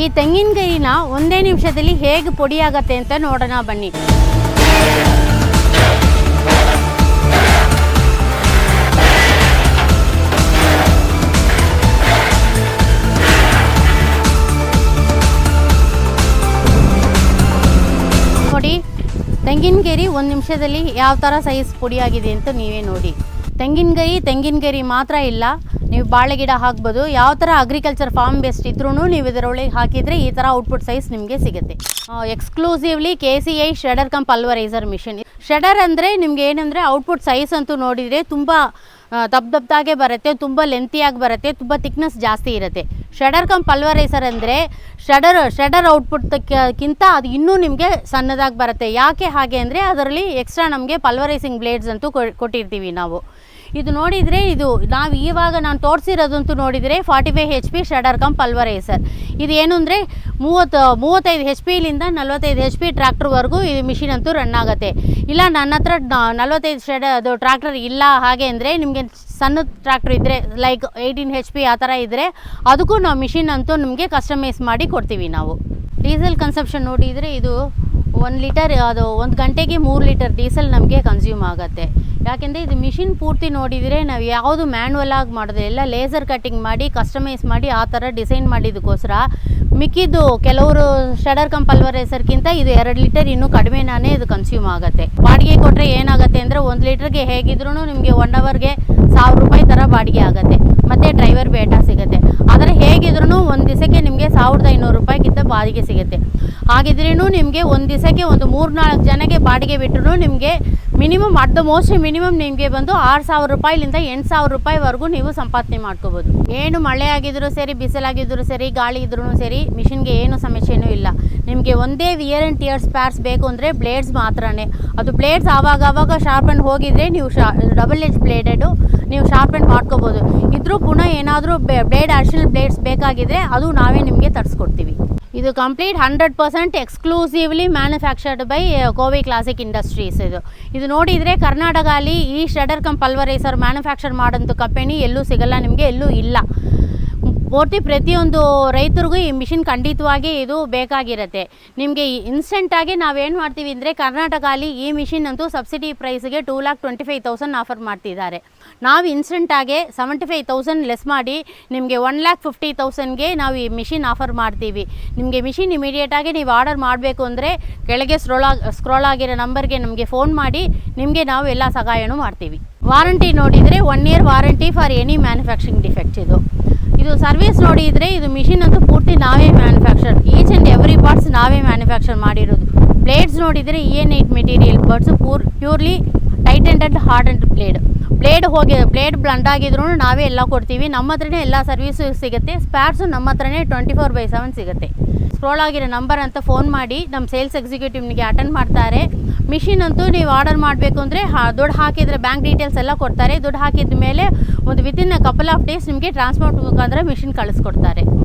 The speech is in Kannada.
ಈ ತೆಂಗಿನಕಾಯಿನ ಒಂದೇ ನಿಮಿಷದಲ್ಲಿ ಹೇಗೆ ಪುಡಿ ಆಗತ್ತೆ ಅಂತ ನೋಡೋಣ ಬನ್ನಿ. ನೋಡಿ ತೆಂಗಿನಗರಿ ಒಂದು ನಿಮಿಷದಲ್ಲಿ ಯಾವ ಥರ ಸೈಜ್ ಪುಡಿಯಾಗಿದೆ ಅಂತ ನೀವೇ ನೋಡಿ. ತೆಂಗಿನಗೈ ತೆಂಗಿನಗೇರಿ ಮಾತ್ರ ಇಲ್ಲ ನೀವು ಬಾಳೆ ಗಿಡ ಹಾಕ್ಬೋದು. ಯಾವ ಥರ ಅಗ್ರಿಕಲ್ಚರ್ ಫಾರ್ಮ್ ಬೇಸ್ಡ್ ಇದ್ರೂ ನೀವು ಇದರೊಳಗೆ ಹಾಕಿದರೆ ಈ ಥರ ಔಟ್ಪುಟ್ ಸೈಜ್ ನಿಮಗೆ ಸಿಗುತ್ತೆ. Exclusively K C I shredder cum pulveriser machine shredder ಅಂದರೆ ನಿಮ್ಗೆ ಏನಂದರೆ ಔಟ್ಪುಟ್ ಸೈಜ್ ಅಂತೂ ನೋಡಿದರೆ ತುಂಬ ದಪ್ಪ ದಪ್ಪದಾಗೆ ಬರುತ್ತೆ, ತುಂಬ ಲೆಂತಿಯಾಗಿ ಬರುತ್ತೆ, ತುಂಬ ತಿಕ್ನೆಸ್ ಜಾಸ್ತಿ ಇರುತ್ತೆ. ಶೆಡರ್ ಕಂ ಪಲ್ವರೈಸರ್ ಅಂದರೆ ಶೆಡರ್ ಶೆಡರ್ ಔಟ್ಪುಟ್ಕ್ಕಿಂತ ಅದು ಇನ್ನೂ ನಿಮಗೆ ಸಣ್ಣದಾಗಿ ಬರುತ್ತೆ. ಯಾಕೆ ಹಾಗೆ ಅಂದರೆ ಅದರಲ್ಲಿ ಎಕ್ಸ್ಟ್ರಾ ನಮಗೆ ಪಲ್ವರೈಸಿಂಗ್ ಬ್ಲೇಡ್ಸ್ ಅಂತೂ ಕೊಟ್ಟಿರ್ತೀವಿ ನಾವು. ಇದು ನೋಡಿದರೆ ಇದು ನಾವು ಇವಾಗ ನಾನು ತೋರಿಸಿರೋದಂತೂ ನೋಡಿದರೆ forty five H P shredder cum pulveriser ಇದು ಏನು ಅಂದರೆ ಮೂವತ್ತು, ಮೂವತ್ತೈದು ಹೆಚ್ ಪಿಲಿಂದ ನಲ್ವತ್ತೈದು ಹೆಚ್ ಪಿ ಟ್ರ್ಯಾಕ್ಟ್ರ್ವರೆಗೂ ಈ ಮಿಷಿನ್ ಅಂತೂ ರನ್ ಆಗುತ್ತೆ. ಇಲ್ಲ ನನ್ನ ಹತ್ರ ನಲ್ವತ್ತೈದು ಶೆಡ್, ಅದು ಟ್ರ್ಯಾಕ್ಟರ್ ಇಲ್ಲ ಹಾಗೆ ಅಂದರೆ ನಿಮಗೆ ಸಣ್ಣ ಟ್ರ್ಯಾಕ್ಟ್ರ್ ಇದ್ದರೆ ಲೈಕ್ ಏಯ್ಟೀನ್ ಹೆಚ್ ಪಿ ಆ ಥರ ಇದ್ದರೆ ಅದಕ್ಕೂ ನಾವು ಮಿಷಿನ್ ಅಂತೂ ನಿಮಗೆ ಕಸ್ಟಮೈಸ್ ಮಾಡಿ ಕೊಡ್ತೀವಿ ನಾವು. ಡೀಸೆಲ್ ಕನ್ಸಪ್ಷನ್ ನೋಡಿದರೆ ಇದು ಒಂದು ಲೀಟರ್ ಅದು ಒಂದು ಗಂಟೆಗೆ ಮೂರು ಲೀಟರ್ ಡೀಸೆಲ್ ನಮಗೆ ಕನ್ಸ್ಯೂಮ್ ಆಗುತ್ತೆ. ಯಾಕೆಂದರೆ ಇದು ಮಿಷಿನ್ ಪೂರ್ತಿ ನೋಡಿದರೆ ನಾವು ಯಾವುದು ಮ್ಯಾನ್ಯಲ್ ಆಗಿ ಮಾಡೋದಿಲ್ಲ ಎಲ್ಲ ಲೇಸರ್ ಕಟ್ಟಿಂಗ್ ಮಾಡಿ ಕಸ್ಟಮೈಸ್ ಮಾಡಿ, ಆ ಥರ ಡಿಸೈನ್ ಮಾಡಿದ್ದಕ್ಕೋಸ್ಕರ ಮಿಕ್ಕಿದ್ದು ಕೆಲವರು ಶಡರ್ ಕಂಪಲ್ವರ್ ಪಲ್ವರೈಸರ್ಗಿಂತ ಇದು ಎರಡು ಲೀಟರ್ ಇನ್ನೂ ಕಡಿಮೆನಾನೇ ಇದು ಕನ್ಸ್ಯೂಮ್ ಆಗುತ್ತೆ. ಬಾಡಿಗೆ ಕೊಟ್ಟರೆ ಏನಾಗುತ್ತೆ ಅಂದರೆ ಒಂದು ಲೀಟರ್ಗೆ ಹೇಗಿದ್ರೂ ನಿಮಗೆ ಒನ್ ಅವರ್ಗೆ ಸಾವಿರ ರೂಪಾಯಿ ಥರ ಬಾಡಿಗೆ ಆಗುತ್ತೆ. ಮತ್ತು ಡ್ರೈವರ್ ಬೇಟ ಸಿಗುತ್ತೆ. ಆದರೆ ಹೇಗಿದ್ರೂ ಒಂದು ದಿವಸಕ್ಕೆ ನಿಮಗೆ ಸಾವಿರದ ಐನೂರು ರೂಪಾಯಿಗಿಂತ ಬಾಡಿಗೆ ಸಿಗುತ್ತೆ. ಹಾಗಿದ್ರೂ ನಿಮಗೆ ಒಂದು ದಿವಸಕ್ಕೆ ಒಂದು ಮೂರು ನಾಲ್ಕು ಜನಕ್ಕೆ ಬಾಡಿಗೆ ಬಿಟ್ಟರು ನಿಮಗೆ minimum at the most minimum ನಿಮಗೆ ಬಂದು ಆರು ಸಾವಿರ ರೂಪಾಯಿಲಿಂದ ಎಂಟು ಸಾವಿರ ರೂಪಾಯಿವರೆಗೂ ನೀವು ಸಂಪಾದನೆ ಮಾಡ್ಕೋಬೋದು. ಏನು ಮಳೆ ಆಗಿದ್ರೂ ಸರಿ, ಬಿಸಿಲಾಗಿದ್ರು ಸರಿ, ಗಾಳಿ ಇದ್ರೂ ಸರಿ, ಮಿಷಿನ್ಗೆ ಏನು ಸಮಸ್ಯೆನೂ ಇಲ್ಲ. ನಿಮಗೆ ಒಂದೇ ವಿಯರ್ ಆ್ಯಂಡ್ ಟಿಯರ್ಸ್ ಪ್ಯಾರ್ಸ್ ಬೇಕು ಅಂದರೆ ಬ್ಲೇಡ್ಸ್ ಮಾತ್ರನೇ. ಅದು ಬ್ಲೇಡ್ಸ್ ಆವಾಗ ಆವಾಗ ಶಾರ್ಪನ್ ಹೋಗಿದ್ರೆ ನೀವು ಶಾ ಡಬಲ್ ಎಜ್ ಬ್ಲೇಡೆಡು ನೀವು ಶಾರ್ಪನ್ ಮಾಡ್ಕೋಬೋದು. ಇದ್ರೂ ಪುನಃ ಏನಾದರೂ ಬ್ಲೇಡ್ ಅಡಿಷನಲ್ ಬ್ಲೇಡ್ಸ್ ಬೇಕಾಗಿದ್ರೆ ಅದು ನಾವೇ ನಿಮಗೆ ತರಿಸ್ಕೊಡ್ತೀವಿ. ಇದು complete hundred percent exclusively manufactured by Kovi classic industries ಇದು. ಇದು ನೋಡಿದರೆ ಕರ್ನಾಟಕ ಅಲ್ಲಿ ಈ ಶೆಡರ್ ಕಮ್ ಪಲ್ವರೈಸರ್ ಮ್ಯಾನುಫ್ಯಾಕ್ಚರ್ ಮಾಡೋಂಥ ಕಂಪನಿ ಎಲ್ಲೂ ಸಿಗಲ್ಲ, ನಿಮಗೆ ಎಲ್ಲೂ ಇಲ್ಲ. ಪೂರ್ತಿ ಪ್ರತಿಯೊಂದು ರೈತರಿಗೂ ಈ ಮಿಷಿನ್ ಖಂಡಿತವಾಗಿ ಇದು ಬೇಕಾಗಿರುತ್ತೆ. ನಿಮಗೆ ಇನ್ಸ್ಟೆಂಟಾಗಿ ನಾವೇನು ಮಾಡ್ತೀವಿ ಅಂದರೆ ಕರ್ನಾಟಕ ಅಲ್ಲಿ ಈ ಮಿಷಿನ್ ಅಂತೂ subsidy ಪ್ರೈಸ್ಗೆ two lakh twenty five thousand offer ಮಾಡ್ತಿದ್ದಾರೆ. ನಾವು ಇನ್ಸ್ಟೆಂಟಾಗೆ ಸೆವೆಂಟಿ ಫೈವ್ ತೌಸಂಡ್ ಲೆಸ್ ಮಾಡಿ ನಿಮಗೆ ಒನ್ ಲ್ಯಾಕ್ ಫಿಫ್ಟಿ ತೌಸಂಡ್ಗೆ ನಾವು ಈ ಮಿಷಿನ್ ಆಫರ್ ಮಾಡ್ತೀವಿ. ನಿಮಗೆ ಮಿಷಿನ್ ಇಮಿಡಿಯೇಟಾಗಿ ನೀವು ಆರ್ಡರ್ ಮಾಡಬೇಕು ಅಂದರೆ ಕೆಳಗೆ ಸ್ಕ್ರೋಲ್ ಸ್ಕ್ರೋಲ್ ಆಗಿರೋ ನಂಬರ್ಗೆ ನಮಗೆ ಫೋನ್ ಮಾಡಿ ನಿಮಗೆ ನಾವು ಎಲ್ಲ ಸಹಾಯನೂ ಮಾಡ್ತೀವಿ. ವಾರಂಟಿ ನೋಡಿದರೆ one year warranty for any manufacturing defects ಇದು. ಇದು ಸರ್ವಿಸ್ ನೋಡಿದರೆ ಇದು ಮಿಷಿನ್ ಅಂತೂ ಪೂರ್ತಿ ನಾವೇ manufacture each and every parts ನಾವೇ ಮ್ಯಾನುಫ್ಯಾಕ್ಚರ್ ಮಾಡಿರೋದು. ಬ್ಲೇಡ್ಸ್ ನೋಡಿದರೆ EN eight material birds pure purely tight and and hard and blade blade ಹೋಗಿ ಬ್ಲೇಡ್ ಬ್ಲಂಡ್ ಆಗಿದ್ರು ನಾವೇ ಎಲ್ಲ ಕೊಡ್ತೀವಿ. ನಮ್ಮ ಹತ್ರನೇ ಎಲ್ಲ ಸರ್ವಿಸು ಸಿಗುತ್ತೆ. ಸ್ಪ್ಯಾರ್ಸು ನಮ್ಮ ಹತ್ರನೇ ಟ್ವೆಂಟಿ ಫೋರ್ ಬೈ ಸೆವೆನ್ ಸಿಗುತ್ತೆ. ಸ್ಕ್ರೋಲ್ ಆಗಿರೋ ನಂಬರ್ ಅಂತ ಫೋನ್ ಮಾಡಿ ನಮ್ಮ ಸೇಲ್ಸ್ ಎಕ್ಸಿಕ್ಯೂಟಿವ್ನಿಗೆ ಅಟೆಂಡ್ ಮಾಡ್ತಾರೆ. ಮಿಷಿನ್ ಅಂತೂ ನೀವು ಆರ್ಡರ್ ಮಾಡಬೇಕು ಅಂದರೆ ದುಡ್ಡು ಹಾಕಿದರೆ ಬ್ಯಾಂಕ್ ಡೀಟೇಲ್ಸ್ ಎಲ್ಲ ಕೊಡ್ತಾರೆ. ದುಡ್ಡು ಹಾಕಿದ ಮೇಲೆ ಒಂದು ವಿತಿನ್ ಕಪಲ್ ಆಫ್ ಡೇಸ್ ನಿಮಗೆ ಟ್ರಾನ್ಸ್ಪೋರ್ಟ್ ಮುಖಾಂತರ ಮಿಷಿನ್ ಕಳಿಸ್ಕೊಡ್ತಾರೆ.